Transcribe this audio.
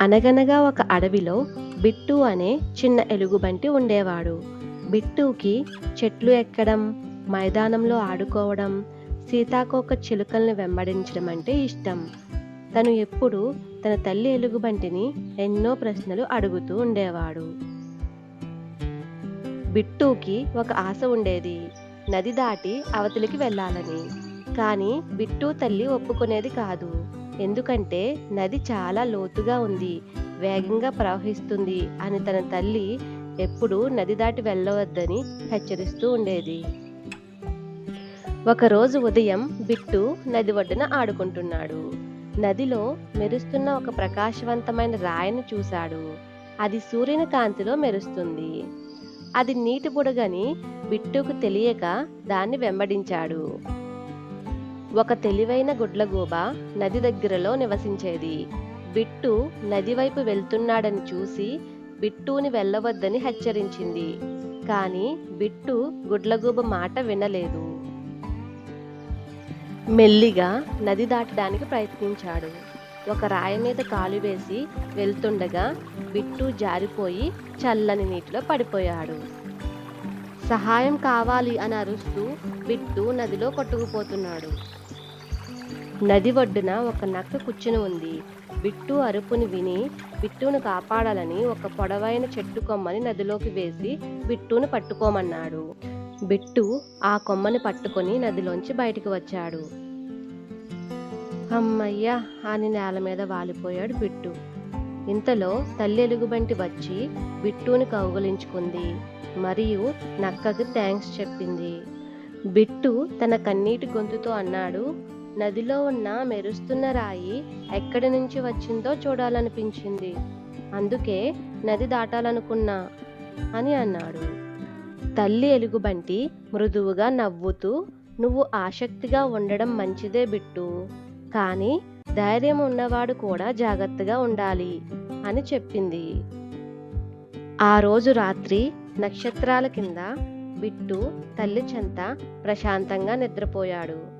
అనగనగా ఒక అడవిలో బిట్టు అనే చిన్న ఎలుగుబంటి ఉండేవాడు. బిట్టుకి చెట్లు ఎక్కడం మైదానంలో ఆడుకోవడం సీతాకోక చిలుకల్ని వెంబడించడం అంటే ఇష్టం. తను ఎప్పుడూ తన తల్లి ఎలుగుబంటిని ఎన్నో ప్రశ్నలు అడుగుతూ ఉండేవాడు. బిట్టుకి ఒక ఆశ ఉండేది నది దాటి అవతలికి వెళ్ళాలని. కానీ బిట్టు తల్లి ఒప్పుకునేది కాదు. ఎందుకంటే నది చాలా లోతుగా ఉంది వేగంగా ప్రవహిస్తుంది అని తన తల్లి ఎప్పుడూ నది దాటి వెళ్ళవద్దని హెచ్చరిస్తూ ఉండేది. ఒకరోజు ఉదయం బిట్టు నది ఒడ్డున ఆడుకుంటున్నాడు. నదిలో మెరుస్తున్న ఒక ప్రకాశవంతమైన రాయిని చూశాడు. అది సూర్యుని కాంతిలో మెరుస్తుంది. అది నీటి బుడగని బిట్టుకు తెలియక దాన్ని వెంబడించాడు. ఒక తెలివైన గుడ్లగూబ నది దగ్గరలో నివసించేది. బిట్టు నది వైపు వెళ్తున్నాడని చూసి బిట్టుని వెళ్ళవద్దని హెచ్చరించింది. కానీ బిట్టు గుడ్లగూబ మాట వినలేదు. మెల్లిగా నది దాటడానికి ప్రయత్నించాడు. ఒక రాయి మీద కాలు వేసి వెళ్తుండగా బిట్టు జారిపోయి చల్లని నీటిలో పడిపోయాడు. సహాయం కావాలి అని అరుస్తూ బిట్టు నదిలో కొట్టుకుపోతున్నాడు. నది ఒడ్డున ఒక నక్క కూర్చుని ఉంది. బిట్టు అరుపుని విని బిట్టును కాపాడాలని ఒక పొడవైన చెట్టు కొమ్మని నదిలోకి వేసి బిట్టును పట్టుకోమన్నాడు. బిట్టు ఆ కొమ్మని పట్టుకొని నదిలోంచి బయటికి వచ్చాడు. అమ్మయ్యా అని నేల మీద వాలిపోయాడు బిట్టు. ఇంతలో తల్లి ఎలుగుబంటి వచ్చి బిట్టుని కౌగులించుకుంది. మరియు నక్కకి థ్యాంక్స్ చెప్పింది. బిట్టు తన కన్నీటి గొంతుతో అన్నాడు నదిలో ఉన్న మెరుస్తున్న రాయి ఎక్కడి నుంచి వచ్చిందో చూడాలనిపించింది. అందుకే నది దాటాలనుకున్నా అని అన్నాడు. తల్లి ఎలుగుబంటి మృదువుగా నవ్వుతూ నువ్వు ఆసక్తిగా ఉండడం మంచిదే బిట్టు కానీ ధైర్యం ఉన్నవాడు కూడా జాగ్రత్తగా ఉండాలి అని చెప్పింది. ఆ రోజు రాత్రి నక్షత్రాల కింద బిట్టు తల్లి చెంత ప్రశాంతంగా నిద్రపోయాడు.